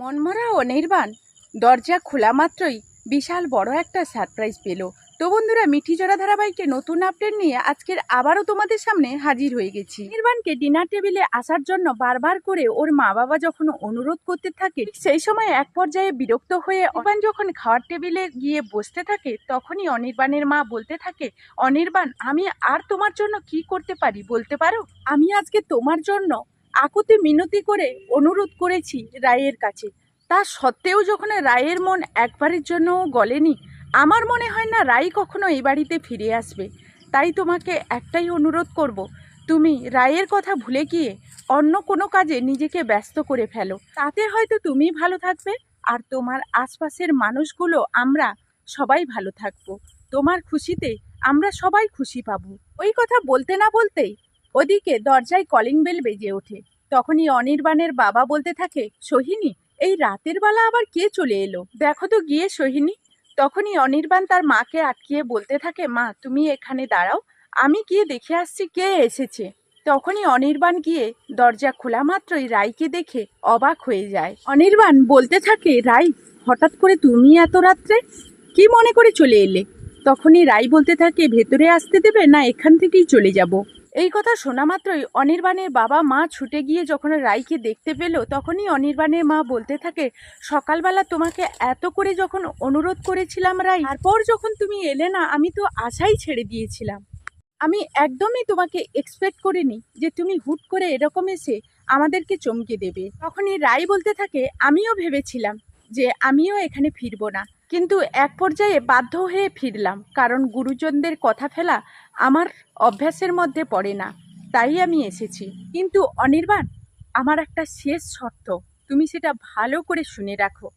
মনমরা অনির্বাণ দরজা খোলা মাত্রই বিশাল বড় একটা সারপ্রাইজ পেল। তো বন্ধুরা মিঠি জোড়া ধারাবাহিকে নতুন আপডেট নিয়ে আজকের আবারও তোমাদের সামনে হাজির হয়ে গেছি। নির্বাণকে ডিনার টেবিলে আসার জন্য বারবার করে ওর মা বাবা যখন অনুরোধ করতে থাকে, সেই সময় এক পর্যায়ে বিরক্ত হয়ে অনির্বাণ যখন খাওয়ার টেবিলে গিয়ে বসতে থাকে, তখনই অনির্বাণের মা বলতে থাকে, অনির্বাণ, আমি আর তোমার জন্য কি করতে পারি বলতে পারো? আমি আজকে তোমার জন্য আকুতি মিনতি করে অনুরোধ করেছি রায়ের কাছে। তা সত্ত্বেও যখন রায়ের মন একবারের জন্যও গলেনি, আমার মনে হয় না রাই কখনো এই বাড়িতে ফিরে আসবে। তাই তোমাকে একটাই অনুরোধ করব, তুমি রায়ের কথা ভুলে গিয়ে অন্য কোনো কাজে নিজেকে ব্যস্ত করে ফেলো। তাতে হয়তো তুমি ভালো থাকবে, আর তোমার আশপাশের মানুষগুলো আমরা সবাই ভালো থাকব। তোমার খুশিতে আমরা সবাই খুশি পাবো। ওই কথা বলতে না বলতেই ওদিকে দরজায় কলিং বেল বেজে ওঠে। তখনই অনির্বাণের বাবা বলতে থাকে, সোহিনী, এই রাতের বেলা আবার কে চলে এলো? দেখো তো গিয়ে সোহিনী। তখনই অনির্বাণ তার মাকে আটকিয়ে বলতে থাকে, মা, তুমি এখানে দাঁড়াও, আমি গিয়ে দেখে আসছি কে এসেছে। তখনই অনির্বাণ গিয়ে দরজা খোলা মাত্রই রাইকে দেখে অবাক হয়ে যায়। অনির্বাণ বলতে থাকে রাই হঠাৎ করে তুমি এত রাত্রে কি মনে করে চলে এলে? তখনই রাই বলতে থাকে, ভেতরে আসতে দেবে না এখান থেকেই চলে যাব। এই কথা শোনা মাত্রই অনির্বাণের বাবা মা ছুটে গিয়ে যখন রাইকে দেখতে পেল, তখনই অনির্বাণের মা বলতে থাকে, সকালবেলা তোমাকে এত করে যখন অনুরোধ করেছিলাম রাই, তারপর যখন তুমি এলে না, আমি তো আশাই ছেড়ে দিয়েছিলাম। আমি একদমই তোমাকে এক্সপেক্ট করিনি যে তুমি হুট করে এরকম এসে আমাদেরকে চমকে দেবে। তখনই রাই বলতে থাকে, আমিও ভেবেছিলাম যে আমিও এখানে ফিরবো না। কিন্তু এক পর্যায়ে বাধ্য হয়ে ফিরলাম, কারণ গুরুজনদের কথা ফেলা আমার অভ্যাসের মধ্যে পড়ে না। তাই আমি এসেছি। কিন্তু অনির্বাণ, আমার একটা শেষ শর্ত, তুমি সেটা ভালো করে শুনে রাখো।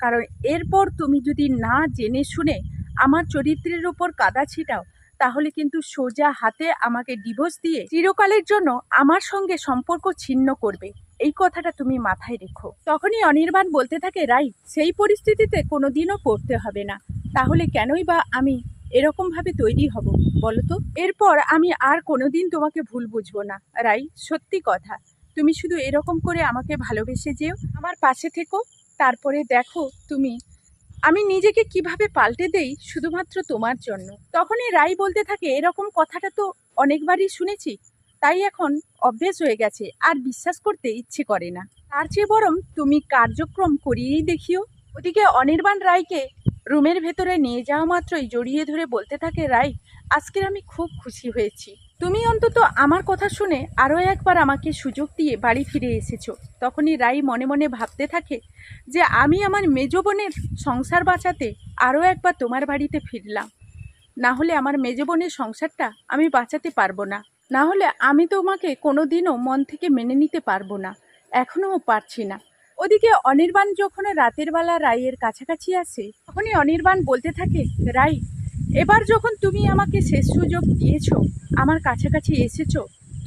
কারণ এরপর তুমি যদি না জেনে শুনে আমার চরিত্রের উপর কাদা ছিটাও, তাহলে কিন্তু সোজা হাতে আমাকে ডিভোর্স দিয়ে চিরকালের জন্য আমার সঙ্গে সম্পর্ক ছিন্ন করবে। এই কথাটা তুমি মাথায় রেখো। তখনই অনির্বাণ বলতে থাকে, রাই, সেই পরিস্থিতিতে কোনোদিনও পড়তে হবে না। তাহলে কেনই বা আমি এরকমভাবে তৈরি হব, বলো তো? এরপর আমি আর কোনোদিন তোমাকে ভুল বুঝব না। রাই, সত্যি কথা। তুমি শুধু এরকম করে আমাকে ভালোবেসে যেও, আমার পাশে থেকো। তারপরে দেখো তুমি, আমি নিজেকে কীভাবে পাল্টে দেই শুধুমাত্র তোমার জন্য। তখনই রাই বলতে থাকে, এরকম কথাটা তো অনেকবারই শুনেছি। তাই এখন অভ্যেস হয়ে গেছে, আর বিশ্বাস করতে ইচ্ছে করে না। তার চেয়ে বরং তুমি কার্যক্রম করিয়েই দেখিও। ওদিকে অনির্বাণ রায়কে রুমের ভেতরে নিয়ে যাওয়া মাত্রই জড়িয়ে ধরে বলতে থাকে রাই আজকের আমি খুব খুশি হয়েছি। তুমি অন্তত আমার কথা শুনে আরও একবার আমাকে সুযোগ দিয়ে বাড়ি ফিরে এসেছ। তখনই রাই মনে মনে ভাবতে থাকে যে আমি আমার মেজ বোনের সংসার বাঁচাতে আরও একবার তোমার বাড়িতে ফিরলাম। না হলে আমার মেজ বোনের সংসারটা আমি বাঁচাতে পারব না। না হলে আমি তোমাকে কোনো দিনও মন থেকে মেনে নিতে পারব না। এখনও পারছি না। ওদিকে অনির্বাণ যখন রাতের বেলা রাইয়ের কাছাকাছি আসে, তখনই অনির্বাণ বলতে থাকে রাই এবার যখন তুমি আমাকে শেষ সুযোগ দিয়েছ, আমার কাছাকাছি এসেছ,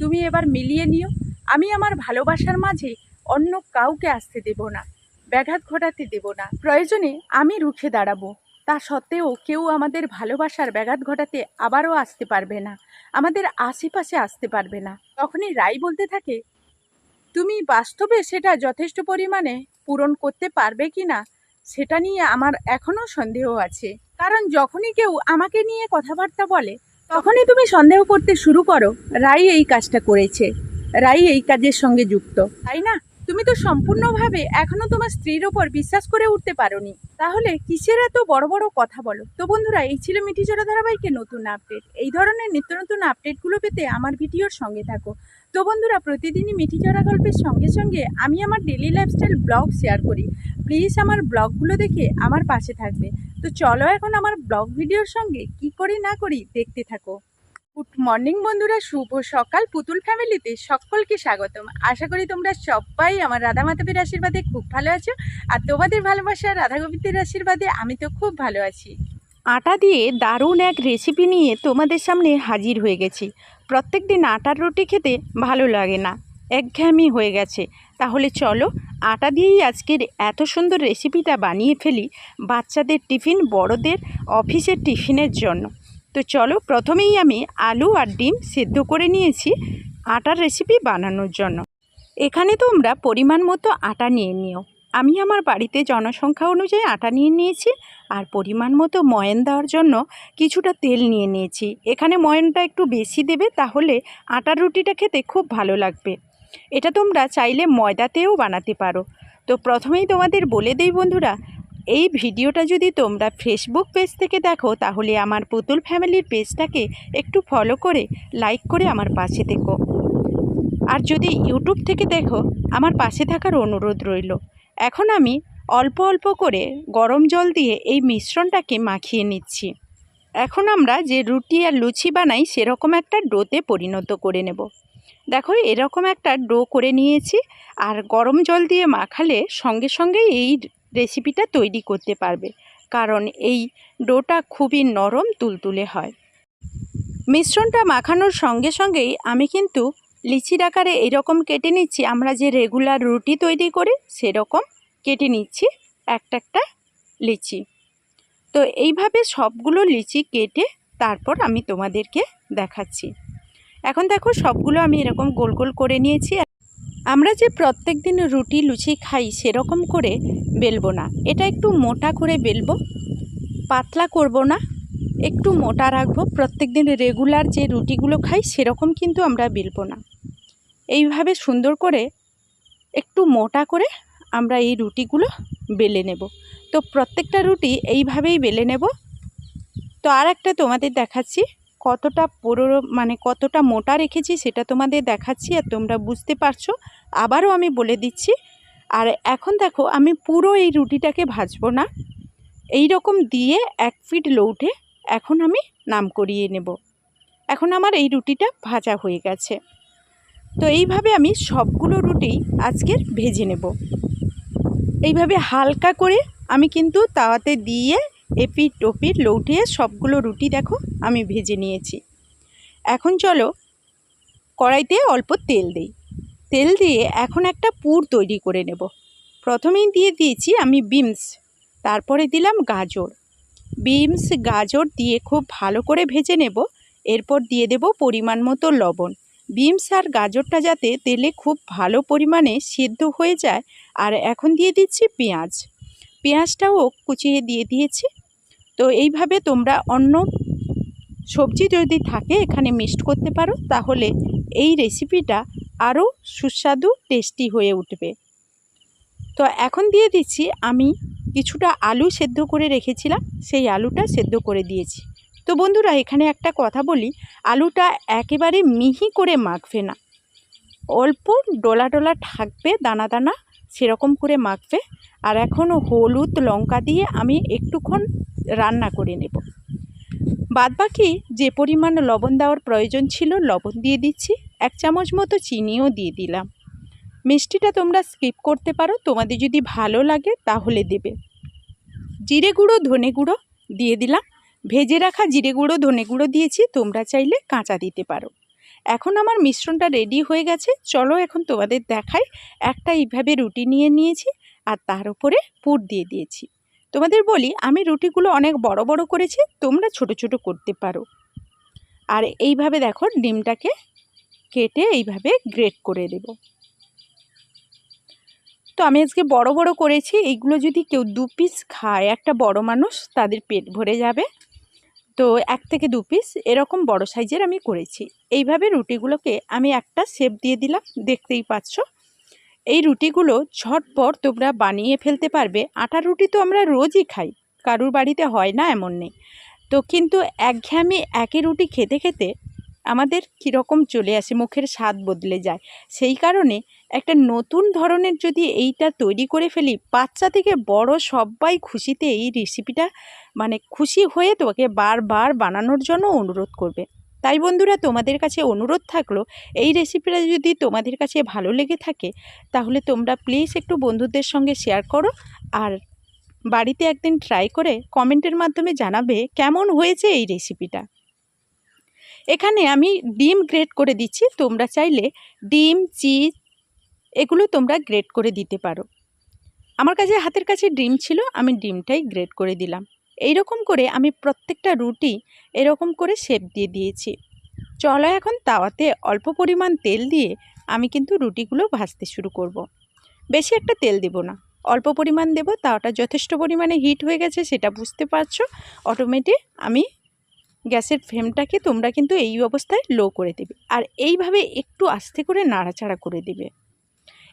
তুমি এবার মিলিয়ে নিও। আমি আমার ভালোবাসার মাঝে অন্য কাউকে আসতে দেব না, ব্যাঘাত ঘটাতে দেব না। প্রয়োজনে আমি রুখে দাঁড়াবো। তা সত্ত্বেও কেউ আমাদের ভালোবাসার ব্যাঘাত ঘটাতে আবারও আসতে পারবে না, আমাদের আশেপাশে আসতে পারবে না। তখনই রাই বলতে থাকে, তুমি বাস্তবে সেটা যথেষ্ট পরিমাণে পূরণ করতে পারবে কি না, সেটা নিয়ে আমার এখনও সন্দেহ আছে। কারণ যখনই কেউ আমাকে নিয়ে কথাবার্তা বলে, তখনই তুমি সন্দেহ করতে শুরু করো। রাই এই কাজটা করেছে। রাই এই কাজের সঙ্গে যুক্ত। তাই না? তুমি তো সম্পূর্ণভাবে এখনও তোমার স্ত্রীর ওপর বিশ্বাস করে উঠতে পারোনি। তাহলে কিসের এত বড় বড় কথা বলো? তো বন্ধুরা, এই ছিল মিঠি চড়া ধারাবাহিকের নতুন আপডেট এই ধরনের নিত্য নতুন আপডেটগুলো পেতে আমার ভিডিওর সঙ্গে থাকো। তো বন্ধুরা, প্রতিদিনই মিঠি চড়া গল্পের সঙ্গে সঙ্গে আমি আমার ডেলি লাইফস্টাইল ব্লগ শেয়ার করি। প্লিজ আমার ব্লগগুলো দেখে আমার পাশে থাকবে। তো চলো এখন আমার ব্লগ ভিডিওর সঙ্গে কি করি না করি দেখতে থাকো। গুড মর্নিং বন্ধুরা, শুভ সকাল পুতুল ফ্যামিলিতে সকলকে স্বাগতম। আশা করি তোমরা সবাই আমার রাধা মাধবের আশীর্বাদে খুব ভালো আছো আর তোমাদের ভালোবাসা রাধা গোবিন্দের আশীর্বাদে আমি তো খুব ভালো আছি। আটা দিয়ে দারুণ এক রেসিপি নিয়ে তোমাদের সামনে হাজির হয়ে গেছি। প্রত্যেক দিন আটার রুটি খেতে ভালো লাগে না, একঘেয়েমি হয়ে গেছে। তাহলে চলো, আটা দিয়েই আজকের এত সুন্দর রেসিপিটা বানিয়ে ফেলি বাচ্চাদের টিফিন, বড়দের অফিসের টিফিনের জন্য। তো চলো প্রথমেই আমি আলু আর ডিম সেদ্ধ করে নিয়েছি আটার রেসিপি বানানোর জন্য। এখানে তোমরা পরিমাণ মতো আটা নিয়ে নিও। আমি আমার বাড়িতে জনসংখ্যা অনুযায়ী আটা নিয়ে নিয়েছি আর পরিমাণ মতো ময়ন দেওয়ার জন্য কিছুটা তেল নিয়ে নিয়েছি। এখানে ময়নটা একটু বেশি দেবে তাহলে আটার রুটিটা খেতে খুব ভালো লাগবে। এটা তোমরা চাইলে ময়দাতেও বানাতে পারো। তো প্রথমেই তোমাদের বলে দেই বন্ধুরা এই ভিডিওটা যদি তোমরা ফেসবুক পেজ থেকে দেখো, তাহলে আমার পুতুল ফ্যামিলির পেজটাকে একটু ফলো করে লাইক করে আমার পাশে থেকো। আর যদি ইউটিউব থেকে দেখো, আমার পাশে থাকার অনুরোধ রইল। এখন আমি অল্প অল্প করে গরম জল দিয়ে এই মিশ্রণটাকে মাখিয়ে নিচ্ছি। এখন আমরা যে রুটি আর লুচি বানাই, সেরকম একটা ডোতে পরিণত করে নেব। দেখো, এরকম একটা ডো করে নিয়েছি। আর গরম জল দিয়ে মাখালে সঙ্গে সঙ্গে এই রেসিপিটা তৈরি করতে পারবে। কারণ এই ডোটা খুবই নরম তুলতুলে হয়। মিশ্রণটা মাখানোর সঙ্গে সঙ্গেই আমি কিন্তু লিচির আকারে এরকম কেটে নিচ্ছি। আমরা যে রেগুলার রুটি তৈরি করি সেরকম কেটে নিচ্ছি একটা একটা লিচি। তো এইভাবে সবগুলো লিচি কেটে তারপর আমি তোমাদেরকে দেখাচ্ছি। এখন দেখো সবগুলো আমি এরকম গোল গোল করে নিয়েছি। আমরা যে প্রত্যেক দিন রুটি, লুচি খাই সেরকম করে বেলবো না। এটা একটু মোটা করে বেলবো, পাতলা করব না, একটু মোটা রাখব। প্রত্যেক দিন রেগুলার যে রুটিগুলো খাই সেরকম কিন্তু আমরা বেলবো না। এইভাবে সুন্দর করে একটু মোটা করে আমরা এই রুটিগুলো বেলে নেব। তো প্রত্যেকটা রুটি এইভাবেই বেলে নেব। তো আর একটা তোমাদের দেখাচ্ছি। কতটা পুরো মানে কতটা মোটা রেখেছি সেটা তোমাদের দেখাচ্ছি আর তোমরা বুঝতে পারছ। আবারও আমি বলে দিচ্ছি, আর এখন দেখো আমি পুরো এই রুটিটাকে ভাজবো না। এই রকম দিয়ে এক ফিট লৌটে এখন আমি নাম করিয়ে নেব। এখন আমার এই রুটিটা ভাজা হয়ে গেছে। তো এইভাবে আমি সবগুলো রুটি আজকের ভেজে নেব। এইভাবে হালকা করে আমি কিন্তু তাওয়াতে দিয়ে এপিট টপিট লৌটিয়ে সবগুলো রুটি দেখো, আমি ভেজে নিয়েছি। এখন চলো কড়াইতে অল্প তেল দিই। তেল দিয়ে এখন একটা পুর তৈরি করে নেব। প্রথমেই দিয়ে দিয়েছি আমি বিমস, তারপরে দিলাম গাজর। বিমস, গাজর দিয়ে খুব ভালো করে ভেজে নেব, এরপর দিয়ে দেব পরিমাণ মতো লবণ। বিমস আর গাজরটা যাতে তেলে খুব ভালো পরিমাণে সিদ্ধ হয়ে যায়, আর এখন দিয়ে দিচ্ছি পেঁয়াজ। পেঁয়াজটাও কুচিয়ে দিয়ে দিয়েছি। তো এইভাবে তোমরা অন্য সবজি যদি থাকে, এখানে মিক্সড করতে পারো, তাহলে এই রেসিপিটা আরও সুস্বাদু, টেস্টি হয়ে উঠবে। তো এখন দিয়ে দিচ্ছি, আমি কিছুটা আলু সেদ্ধ করে রেখেছিলাম, সেই আলুটা সেদ্ধ করে দিয়েছি। তো বন্ধুরা, এখানে একটা কথা বলি, আলুটা একেবারে মিহি করে মাখবে না। অল্প ডোলা ডোলা থাকবে দানা দানা সেরকম করে মাখবে। আর এখন হলুদ লঙ্কা দিয়ে আমি একটুক্ষণ রান্না করে নেব। বাদবাকি যে পরিমাণ লবণ দেওয়ার প্রয়োজন ছিল লবণ দিয়ে দিচ্ছি। এক চামচ মতো চিনিও দিয়ে দিলাম। মিষ্টিটা তোমরা স্কিপ করতে পারো, তোমাদের যদি ভালো লাগে তাহলে দেবে। জিরে গুঁড়ো, ধনে গুঁড়ো দিয়ে দিলাম। ভেজে রাখা জিরে গুঁড়ো, ধনে গুঁড়ো দিয়েছি, তোমরা চাইলে কাঁচা দিতে পারো। এখন আমার মিশ্রণটা রেডি হয়ে গেছে। চলো এখন তোমাদের দেখাই। একটা এইভাবে রুটি নিয়ে নিয়েছি আর তার উপরে পুর দিয়ে দিয়েছি। তোমাদের বলি, আমি রুটিগুলো অনেক বড় বড় করেছি, তোমরা ছোট ছোট করতে পারো। আর এইভাবে দেখো, ডিমটাকে কেটে এইভাবে গ্রেট করে দেব। তো আমি আজকে বড় বড় করেছি, এইগুলো যদি কেউ দু পিস খায়, একটা বড় মানুষ, তাদের পেট ভরে যাবে। তো এক থেকে দু পিস এরকম বড় সাইজের আমি করেছি। এইভাবে রুটিগুলোকে আমি একটা শেপ দিয়ে দিলাম, দেখতেই পাচ্ছ। এই রুটিগুলো ঝটপট তোমরা বানিয়ে ফেলতে পারবে। আটার রুটি তো আমরা রোজই খাই, কারুর বাড়িতে হয় না এমন নেই। তো কিন্তু একঘেয়েমি একই রুটি খেতে খেতে আমাদের কীরকম চলে আসে, মুখের স্বাদ বদলে যায়। সেই কারণে একটা নতুন ধরনের যদি এইটা তৈরি করে ফেলি, বাচ্চা থেকে বড় সবাই খুশিতে এই রেসিপিটা মানে খুশি হয়ে তোমাকে বারবার বানানোর জন্য অনুরোধ করবে। তাই বন্ধুরা, তোমাদের কাছে অনুরোধ থাকল, এই রেসিপিটা যদি তোমাদের কাছে ভালো লেগে থাকে, তাহলে তোমরা প্লিজ একটু বন্ধুদের সঙ্গে শেয়ার করো আর বাড়িতে একদিন ট্রাই করে কমেন্টের মাধ্যমে জানাবে কেমন হয়েছে এই রেসিপিটা এখানে আমি ডিম গ্রেট করে দিচ্ছি। তোমরা চাইলে ডিম, চিজ এগুলো তোমরা গ্রেট করে দিতে পারো। আমার কাছে, হাতের কাছে ডিম ছিল, আমি ডিমটাই গ্রেট করে দিলাম। এই রকম করে আমি প্রত্যেকটা রুটি এরকম করে শেপ দিয়ে দিয়েছি। চলো এখন তাওয়াতে অল্প পরিমাণ তেল দিয়ে আমি কিন্তু রুটিগুলো ভাজতে শুরু করব। বেশি একটা তেল দেব না। অল্প পরিমাণ দেব, তাওয়াটা যথেষ্ট পরিমাণে হিট হয়ে গেছে, সেটা বুঝতে পারছ। অটোমেটিক আমি গ্যাসের ফ্লেমটাকে তোমরা কিন্তু এই অবস্থায় লো করে দেবে। আর এইভাবে একটু আস্তে করে নাড়াচাড়া করে দেবে।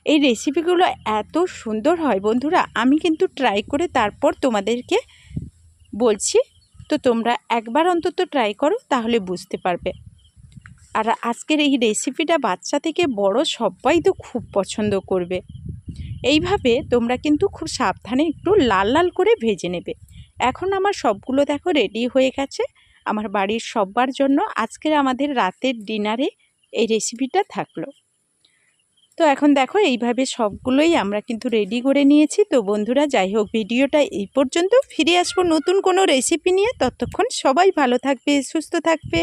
এই রেসিপিগুলো এত সুন্দর হয় বন্ধুরা, আমি কিন্তু ট্রাই করে তারপর তোমাদেরকে বলছি। তো তোমরা একবার অন্তত ট্রাই করো, তাহলে বুঝতে পারবে। আর আজকের এই রেসিপিটা বাচ্চা থেকে বড় সবাই তো খুব পছন্দ করবে। এইভাবে তোমরা কিন্তু খুব সাবধানে একটু লাল লাল করে ভেজে নেবে। এখন আমার সবগুলো দেখো রেডি হয়ে গেছে। আমার বাড়ির সবার জন্য আজকের আমাদের রাতের ডিনারে এই রেসিপিটা থাকল। তো এখন দেখো এইভাবে সবগুলোই আমরা কিন্তু রেডি করে নিয়েছি। তো বন্ধুরা, যাই হোক, ভিডিওটা এই পর্যন্ত। ফিরে আসব নতুন কোনো রেসিপি নিয়ে। ততক্ষণ সবাই ভালো থাকবে, সুস্থ থাকবে।